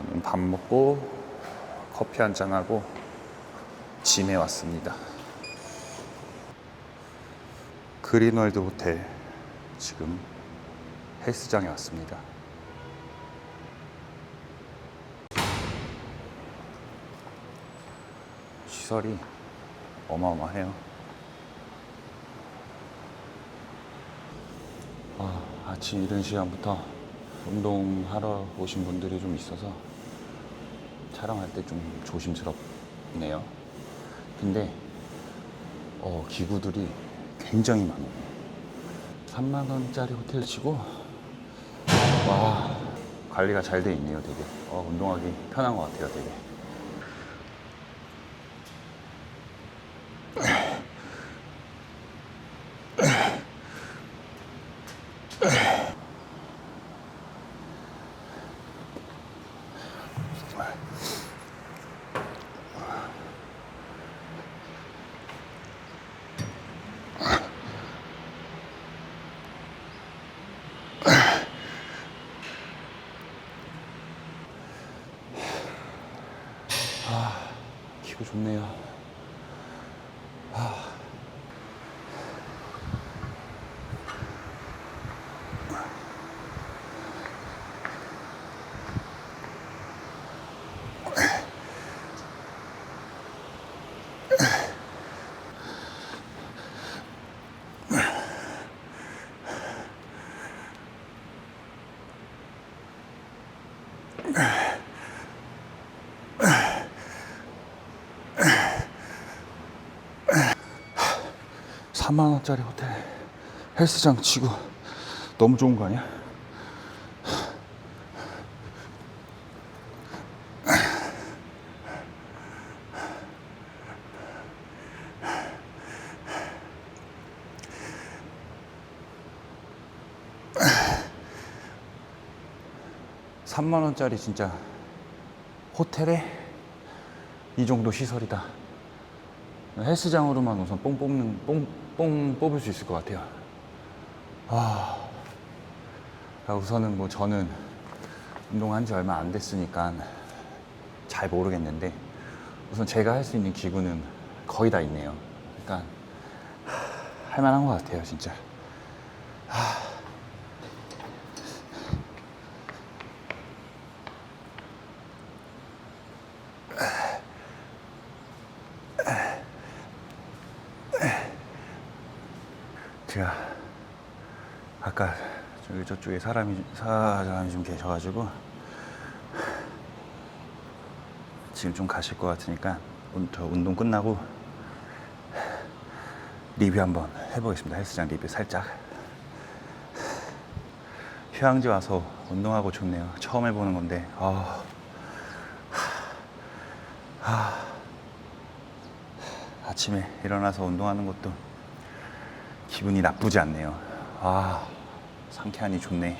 저는 밥 먹고 커피 한 잔 하고 짐에 왔습니다. 그린월드 호텔 지금 헬스장에 왔습니다. 시설이 어마어마해요. 아, 아침 이른 시간부터 운동하러 오신 분들이 좀 있어서 촬영할 때 좀 조심스럽네요. 근데 어, 기구들이 굉장히 많아요. 3만 원짜리 호텔 치고 와 관리가 잘 돼 있네요, 되게. 어, 운동하기 편한 것 같아요, 되게. 기분 좋네요. 삼만 원짜리 호텔 헬스장 치고 너무 좋은 거 아니야? 삼만 원짜리 진짜 호텔에 이 정도 시설이다. 헬스장으로만 우선 뽕 뽑는 뽕, 뽕 뽑을 수 있을 것 같아요. 아, 아, 우선은 뭐 저는 운동한 지 얼마 안 됐으니까 잘 모르겠는데 우선 제가 할 수 있는 기구는 거의 다 있네요. 그러니까 하, 할만한 것 같아요, 진짜. 제가 아까 저기 저쪽에 사람이 사람이 좀 계셔가지고 지금 좀 가실 것 같으니까 운- 저 운동 끝나고 리뷰 한번 해보겠습니다. 헬스장 리뷰 살짝. 휴양지 와서 운동하고 좋네요. 처음 해보는 건데 아, 아, 아침에 일어나서 운동하는 것도 기분이 나쁘지 않네요. 아, 상쾌하니 좋네.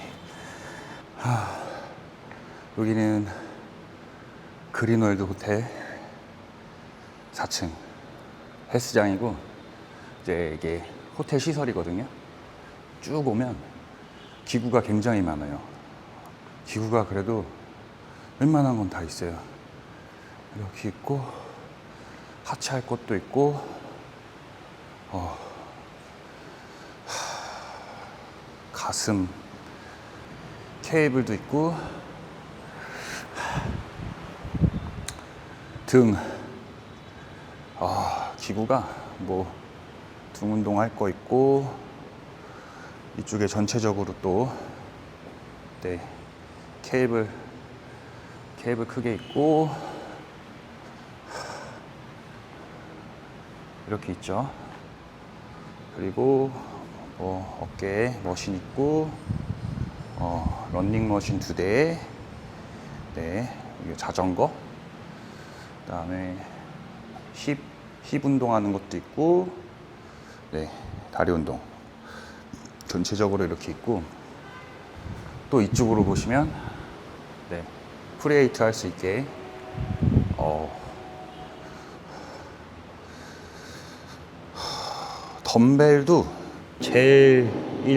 아, 여기는 그린월드 호텔 4층 헬스장이고 이제 이게 호텔 시설이거든요. 쭉 오면 기구가 굉장히 많아요. 기구가 그래도 웬만한 건 다 있어요. 이렇게 있고 하체할 것도 있고 어, 가슴 케이블도 있고 등 아, 기구가 뭐 등 운동할 거 있고 이쪽에 전체적으로 또 네, 케이블 케이블 크게 있고 이렇게 있죠. 그리고 뭐 어깨에 머신 있고 어, 런닝 머신 두 대, 네, 자전거, 그다음에 힙, 힙 운동하는 것도 있고, 네, 다리 운동. 전체적으로 이렇게 있고 또 이쪽으로 보시면 네, 프리에이트 할 수 있게 어, 덤벨도 제일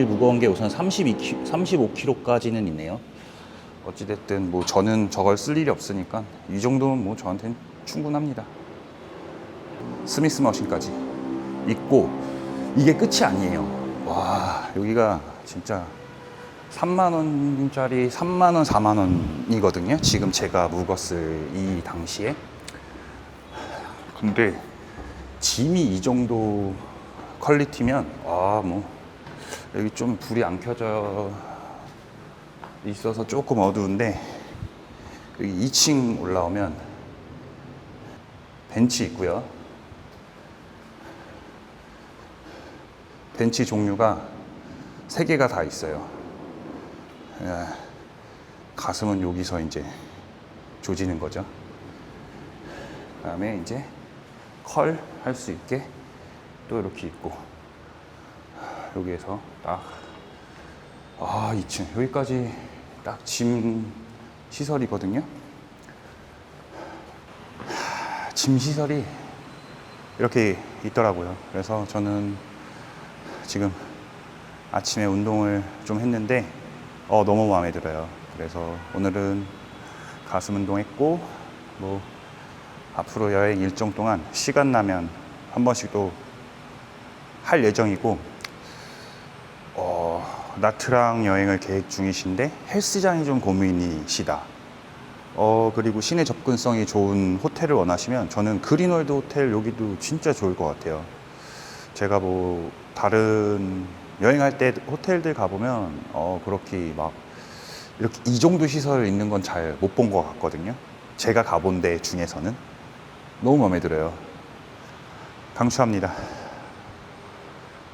무거운 게 우선 32, 35kg까지는 있네요. 어찌됐든 뭐 저는 저걸 쓸 일이 없으니까 이 정도면 뭐 저한테는 충분합니다. 스미스 머신까지 있고 이게 끝이 아니에요. 와 여기가 진짜 3만 원짜리 3만 원, 4만 원이거든요. 지금 제가 묵었을 이 당시에. 근데 짐이 이 정도 퀄리티면 아 뭐 여기 좀 불이 안 켜져 있어서 조금 어두운데 여기 2층 올라오면 벤치 있고요. 벤치 종류가 세 개가 다 있어요. 예, 가슴은 여기서 이제 조지는 거죠. 그 다음에 이제 컬 할 수 있게 또 이렇게 있고 여기에서 딱 아, 2층 여기까지 딱 짐 시설이거든요. 하, 짐 시설이 이렇게 있더라고요. 그래서 저는 지금 아침에 운동을 좀 했는데 어, 너무 마음에 들어요. 그래서 오늘은 가슴 운동했고 뭐 앞으로 여행 일정 동안 시간 나면 한 번씩 또 할 예정이고 어, 나트랑 여행을 계획 중이신데 헬스장이 좀 고민이시다. 어, 그리고 시내 접근성이 좋은 호텔을 원하시면 저는 그린월드 호텔 여기도 진짜 좋을 것 같아요. 제가 뭐 다른 여행할 때 호텔들 가보면 어, 그렇게 막 이렇게 이 정도 시설 있는 건 잘 못 본 것 같거든요. 제가 가본 데 중에서는 너무 마음에 들어요. 강추합니다.